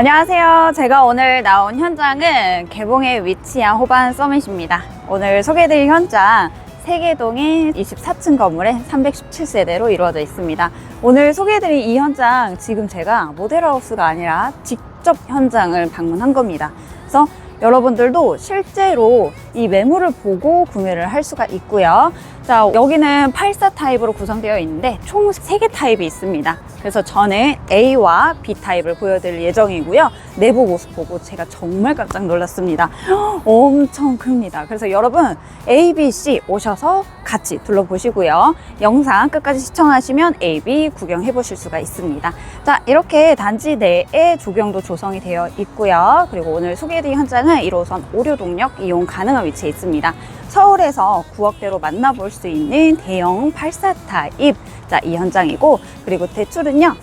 안녕하세요. 제가 오늘 나온 현장은 개봉에 위치한 호반 서밋입니다. 오늘 소개해드릴 현장 세계동의 24층 건물에 317세대로 이루어져 있습니다. 오늘 소개해드릴 이 현장 지금 제가 모델하우스가 아니라 직접 현장을 방문한 겁니다. 그래서 여러분들도 실제로 이 매물을 보고 구매를 할 수가 있고요. 자, 여기는 84 타입으로 구성되어 있는데 총 3개 타입이 있습니다. 그래서 저는 A와 B 타입을 보여드릴 예정이고요. 내부 모습 보고 제가 정말 깜짝 놀랐습니다. 엄청 큽니다. 그래서 여러분 A, B, C 오셔서 같이 둘러보시고요. 영상 끝까지 시청하시면 A, B 구경해 보실 수가 있습니다. 자, 이렇게 단지 내에 조경도 조성이 되어 있고요. 그리고 오늘 소개해드린 현장은 1호선 오류동역 이용 가능한 위치에 있습니다. 서울에서 9억대로 만나볼 수 있는 대형 84 타입. 자, 이 현장이고, 그리고 대출은요.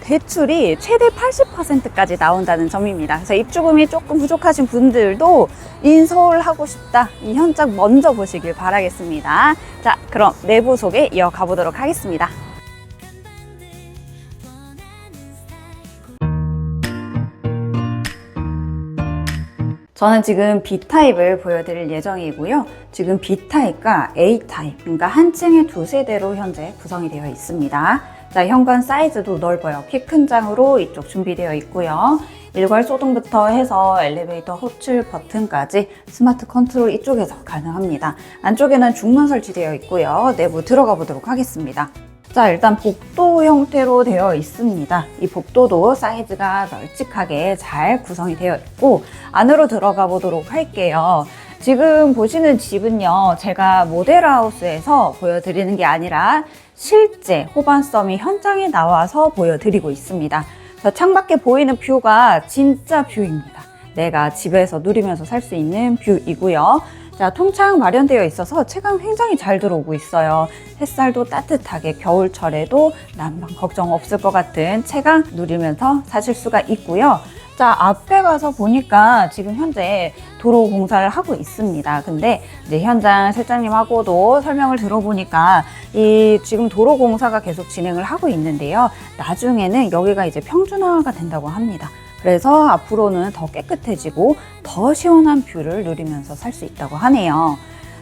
대출이 최대 80%까지 나온다는 점입니다. 그래서 입주금이 조금 부족하신 분들도 인서울 하고 싶다. 이 현장 먼저 보시길 바라겠습니다. 자, 그럼 내부 소개 이어가 보도록 하겠습니다. 저는 지금 B타입을 보여드릴 예정이고요. 지금 B타입과 A타입, 그러니까 한 층에 두 세대로 현재 구성이 되어 있습니다. 자, 현관 사이즈도 넓어요. 키 큰 장으로 이쪽 준비되어 있고요. 일괄 소등부터 해서 엘리베이터 호출 버튼까지 스마트 컨트롤 이쪽에서 가능합니다. 안쪽에는 중문 설치되어 있고요. 내부 들어가 보도록 하겠습니다. 자, 일단 복도 형태로 되어 있습니다. 이 복도도 사이즈가 널찍하게 잘 구성이 되어 있고, 안으로 들어가 보도록 할게요. 지금 보시는 집은요, 제가 모델하우스에서 보여드리는 게 아니라 실제 호반썸이 현장에 나와서 보여드리고 있습니다. 저 창밖에 보이는 뷰가 진짜 뷰입니다. 내가 집에서 누리면서 살 수 있는 뷰이고요. 자, 통창 마련되어 있어서 체감 굉장히 잘 들어오고 있어요. 햇살도 따뜻하게 겨울철에도 난방 걱정 없을 것 같은 체감 누리면서 사실 수가 있고요. 자, 앞에 가서 보니까 지금 현재 도로 공사를 하고 있습니다. 근데 이제 현장 실장님하고도 설명을 들어보니까 이 지금 도로 공사가 계속 진행을 하고 있는데요. 나중에는 여기가 이제 평준화가 된다고 합니다. 그래서 앞으로는 더 깨끗해지고 더 시원한 뷰를 누리면서 살 수 있다고 하네요.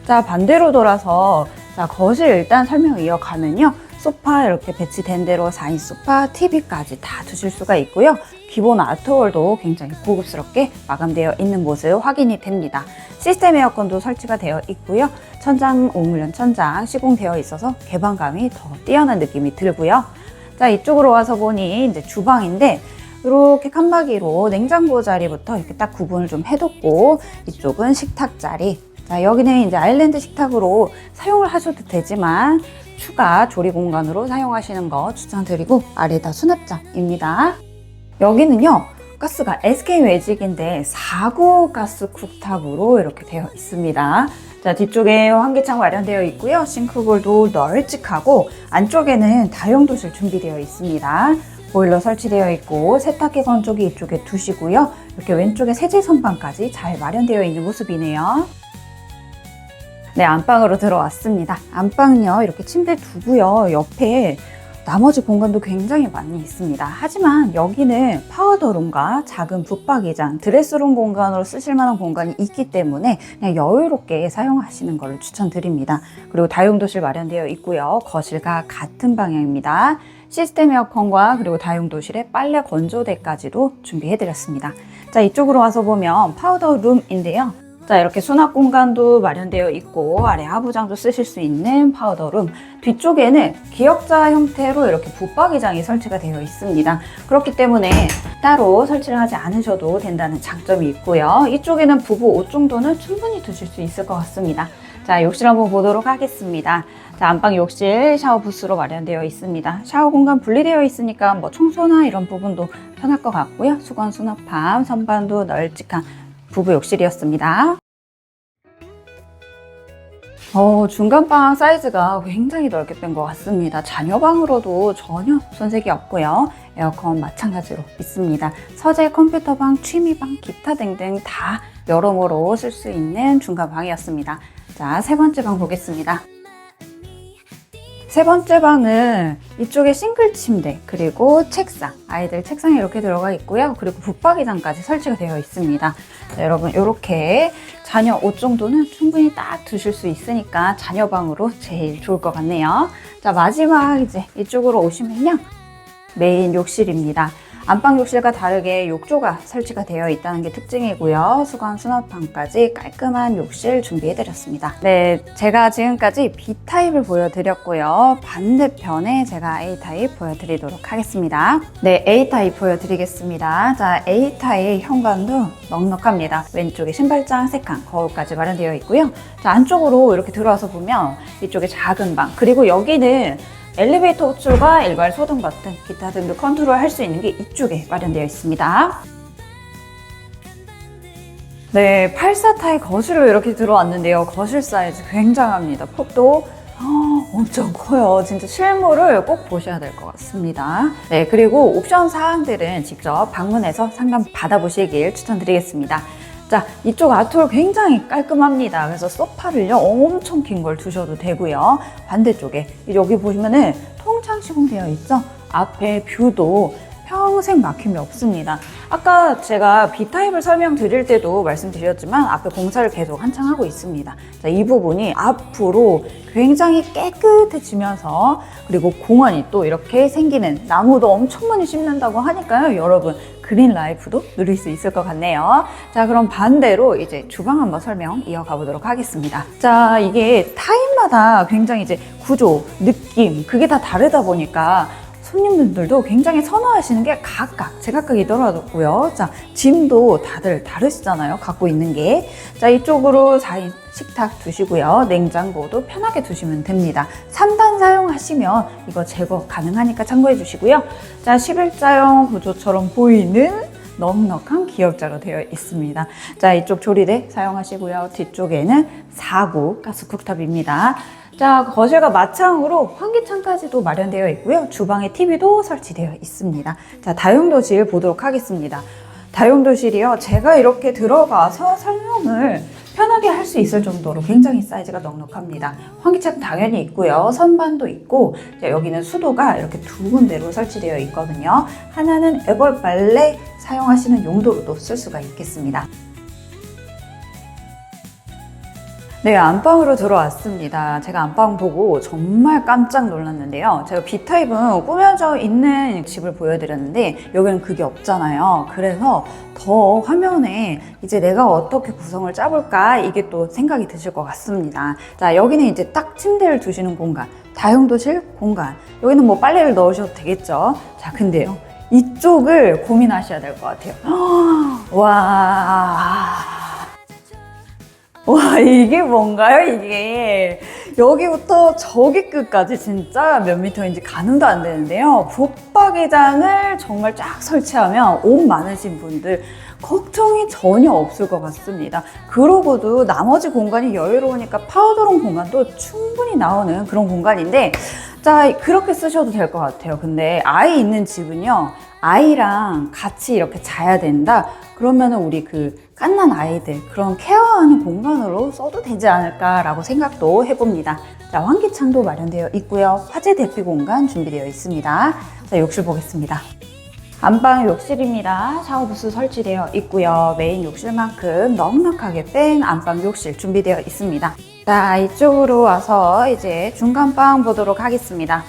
자, 반대로 돌아서 자, 거실 일단 설명 이어가면요. 소파 이렇게 배치된 대로 4인 소파, TV까지 다 두실 수가 있고요. 기본 아트월도 굉장히 고급스럽게 마감되어 있는 모습 확인이 됩니다. 시스템 에어컨도 설치가 되어 있고요. 천장, 오물련 천장 시공되어 있어서 개방감이 더 뛰어난 느낌이 들고요. 자, 이쪽으로 와서 보니 이제 주방인데 이렇게 칸막이로 냉장고 자리부터 이렇게 딱 구분을 좀 해뒀고 이쪽은 식탁 자리. 자, 여기는 이제 아일랜드 식탁으로 사용을 하셔도 되지만 추가 조리 공간으로 사용하시는 거 추천드리고 아래다 수납장입니다. 여기는요. 가스가 SK 매직인데 4구 가스 쿡탑으로 이렇게 되어 있습니다. 자, 뒤쪽에 환기창 마련되어 있고요. 싱크볼도 널찍하고 안쪽에는 다용도실 준비되어 있습니다. 보일러 설치되어 있고 세탁기 건조기 이쪽에 두시고요. 이렇게 왼쪽에 세제 선반까지 잘 마련되어 있는 모습이네요. 네, 안방으로 들어왔습니다. 안방은요, 이렇게 침대 두고요. 옆에 나머지 공간도 굉장히 많이 있습니다. 하지만 여기는 파우더룸과 작은 붙박이장, 드레스룸 공간으로 쓰실 만한 공간이 있기 때문에 그냥 여유롭게 사용하시는 걸 추천드립니다. 그리고 다용도실 마련되어 있고요. 거실과 같은 방향입니다. 시스템 에어컨과 그리고 다용도실에 빨래 건조대까지도 준비해드렸습니다. 자, 이쪽으로 와서 보면 파우더 룸인데요. 자, 이렇게 수납 공간도 마련되어 있고 아래 하부장도 쓰실 수 있는 파우더룸 뒤쪽에는 기역자 형태로 이렇게 붙박이장이 설치가 되어 있습니다. 그렇기 때문에 따로 설치를 하지 않으셔도 된다는 장점이 있고요. 이쪽에는 부부 옷 정도는 충분히 두실 수 있을 것 같습니다. 자, 욕실 한번 보도록 하겠습니다. 자, 안방 욕실 샤워 부스로 마련되어 있습니다. 샤워 공간 분리되어 있으니까 뭐 청소나 이런 부분도 편할 것 같고요. 수건 수납함, 선반도 널찍한 부부 욕실이었습니다. 어, 중간방 사이즈가 굉장히 넓게 뺀 것 같습니다. 자녀방으로도 전혀 손색이 없고요. 에어컨 마찬가지로 있습니다. 서재 컴퓨터방, 취미방, 기타 등등 다 여러모로 쓸 수 있는 중간방이었습니다. 자, 세 번째 방 보겠습니다. 세 번째 방은 이쪽에 싱글 침대 그리고 책상 아이들 책상이 이렇게 들어가 있고요. 그리고 붙박이장까지 설치가 되어 있습니다. 자, 여러분 이렇게 자녀 옷 정도는 충분히 딱 두실 수 있으니까 자녀 방으로 제일 좋을 것 같네요. 자 마지막 이제 이쪽으로 오시면요. 메인 욕실입니다 안방 욕실과 다르게 욕조가 설치가 되어 있다는 게 특징이고요. 수건 수납방까지 깔끔한 욕실 준비해드렸습니다. 네, 제가 지금까지 B타입을 보여드렸고요. 반대편에 제가 A타입 보여드리도록 하겠습니다. 네, A타입 보여드리겠습니다. 자, A타입 현관도 넉넉합니다. 왼쪽에 신발장, 세칸, 거울까지 마련되어 있고요. 자, 안쪽으로 이렇게 들어와서 보면 이쪽에 작은 방, 그리고 여기는 엘리베이터 호출과 일괄 소등 버튼, 기타 등도 컨트롤 할 수 있는 게 이쪽에 마련되어 있습니다. 네, 84타의 거실로 이렇게 들어왔는데요. 거실 사이즈 굉장합니다. 폭도 어, 엄청 커요. 진짜 실물을 꼭 보셔야 될 것 같습니다. 네, 그리고 옵션 사항들은 직접 방문해서 상담 받아보시길 추천드리겠습니다. 자, 이쪽 아트홀 굉장히 깔끔합니다. 그래서 소파를요, 엄청 긴 걸 두셔도 되고요. 반대쪽에, 여기 보시면은 통창 시공되어 있죠? 앞에 뷰도 평생 막힘이 없습니다. 아까 제가 B타입을 설명드릴 때도 말씀드렸지만 앞에 공사를 계속 한창 하고 있습니다. 자, 이 부분이 앞으로 굉장히 깨끗해지면서 그리고 공원이 또 이렇게 생기는 나무도 엄청 많이 심는다고 하니까요. 여러분 그린 라이프도 누릴 수 있을 것 같네요. 자, 그럼 반대로 이제 주방 한번 설명 이어가 보도록 하겠습니다. 자, 이게 타입마다 굉장히 이제 구조, 느낌, 그게 다 다르다 보니까 손님분들도 굉장히 선호하시는 게 각각 제각각이더라고요. 자, 짐도 다들 다르시잖아요. 갖고 있는 게. 자, 이쪽으로 4인 식탁 두시고요. 냉장고도 편하게 두시면 됩니다. 3단 사용하시면 이거 제거 가능하니까 참고해 주시고요. 자, 11자형 구조처럼 보이는 넉넉한 기역자로 되어 있습니다. 자, 이쪽 조리대 사용하시고요. 뒤쪽에는 4구 가스 쿡탑입니다. 자, 거실과 마창으로 환기창까지도 마련되어 있고요. 주방에 TV도 설치되어 있습니다. 자, 다용도실 보도록 하겠습니다. 다용도실이요. 제가 이렇게 들어가서 설명을 편하게 할 수 있을 정도로 굉장히 사이즈가 넉넉합니다. 환기창 당연히 있고요. 선반도 있고 자, 여기는 수도가 이렇게 두 군데로 설치되어 있거든요. 하나는 애벌 빨래 사용하시는 용도로도 쓸 수가 있겠습니다. 네, 안방으로 들어왔습니다. 제가 안방 보고 정말 깜짝 놀랐는데요. 제가 B타입은 꾸며져 있는 집을 보여드렸는데 여기는 그게 없잖아요. 그래서 더 화면에 이제 내가 어떻게 구성을 짜볼까 이게 또 생각이 드실 것 같습니다. 자, 여기는 이제 딱 침대를 두시는 공간, 다용도실 공간. 여기는 뭐 빨래를 넣으셔도 되겠죠. 자, 근데요. 이쪽을 고민하셔야 될 것 같아요. 와. 와 이게 뭔가요? 이게. 여기부터 저기 끝까지 진짜 몇 미터인지 가늠도 안 되는데요. 붙박이장을 정말 쫙 설치하면 옷 많으신 분들 걱정이 전혀 없을 것 같습니다. 그러고도 나머지 공간이 여유로우니까 파우더룸 공간도 충분히 나오는 그런 공간인데 자 그렇게 쓰셔도 될 것 같아요. 근데 아이 있는 집은요 아이랑 같이 이렇게 자야 된다 그러면 우리 그 깐난 아이들 그런 케어하는 공간으로 써도 되지 않을까라고 생각도 해봅니다. 자, 환기창도 마련되어 있고요. 화재 대피 공간 준비되어 있습니다. 자, 욕실 보겠습니다. 안방 욕실입니다. 샤워 부스 설치되어 있고요. 메인 욕실만큼 넉넉하게 뺀 안방 욕실 준비되어 있습니다. 자, 이쪽으로 와서 이제 중간방 보도록 하겠습니다.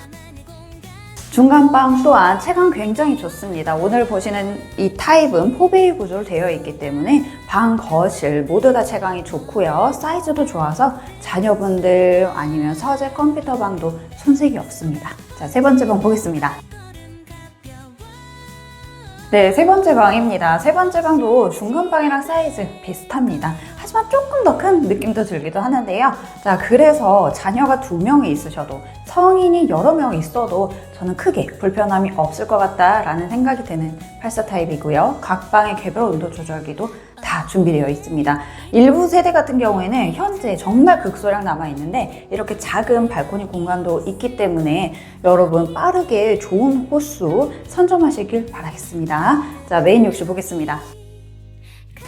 중간방 또한 체감 굉장히 좋습니다. 오늘 보시는 이 타입은 포베이 구조로 되어 있기 때문에 방, 거실 모두 다 체감이 좋고요. 사이즈도 좋아서 자녀분들 아니면 서재 컴퓨터 방도 손색이 없습니다. 자, 세 번째 방 보겠습니다. 네, 세 번째 방입니다. 세 번째 방도 중간방이랑 사이즈 비슷합니다. 하지만 조금 더 큰 느낌도 들기도 하는데요. 자, 그래서 자녀가 두 명이 있으셔도 성인이 여러 명 있어도 저는 크게 불편함이 없을 것 같다라는 생각이 드는 84 타입이고요. 각 방의 개별 온도 조절기도 다 준비되어 있습니다. 일부 세대 같은 경우에는 현재 정말 극소량 남아 있는데 이렇게 작은 발코니 공간도 있기 때문에 여러분 빠르게 좋은 호수 선점하시길 바라겠습니다. 자, 메인 욕실 보겠습니다.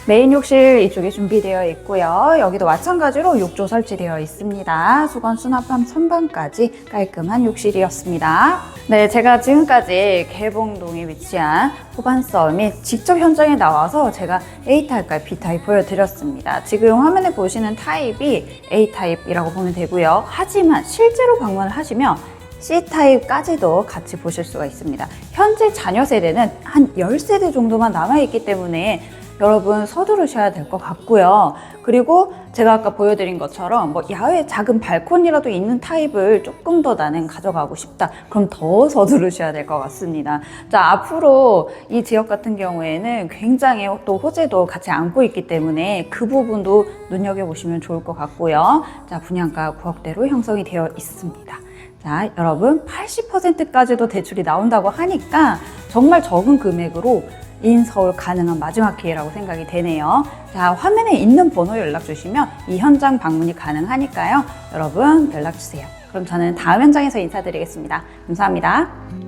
메인 욕실 이쪽에 준비되어 있고요. 여기도 마찬가지로 욕조 설치되어 있습니다. 수건 수납함 선반까지 깔끔한 욕실이었습니다. 네, 제가 지금까지 개봉동에 위치한 호반서 및 직접 현장에 나와서 제가 A타입과 B타입 보여드렸습니다. 지금 화면에 보시는 타입이 A타입이라고 보면 되고요. 하지만 실제로 방문을 하시면 C타입까지도 같이 보실 수가 있습니다. 현재 자녀 세대는 한 10세대 정도만 남아있기 때문에 여러분 서두르셔야 될 것 같고요. 그리고 제가 아까 보여드린 것처럼 뭐 야외 작은 발코니라도 있는 타입을 조금 더 나는 가져가고 싶다. 그럼 더 서두르셔야 될 것 같습니다. 자, 앞으로 이 지역 같은 경우에는 굉장히 또 호재도 같이 안고 있기 때문에 그 부분도 눈여겨보시면 좋을 것 같고요. 자, 분양가 9억대로 형성이 되어 있습니다. 자, 여러분 80%까지도 대출이 나온다고 하니까 정말 적은 금액으로 인서울 가능한 마지막 기회라고 생각이 되네요. 자, 화면에 있는 번호 연락 주시면 이 현장 방문이 가능하니까요. 여러분 연락 주세요. 그럼 저는 다음 현장에서 인사드리겠습니다. 감사합니다.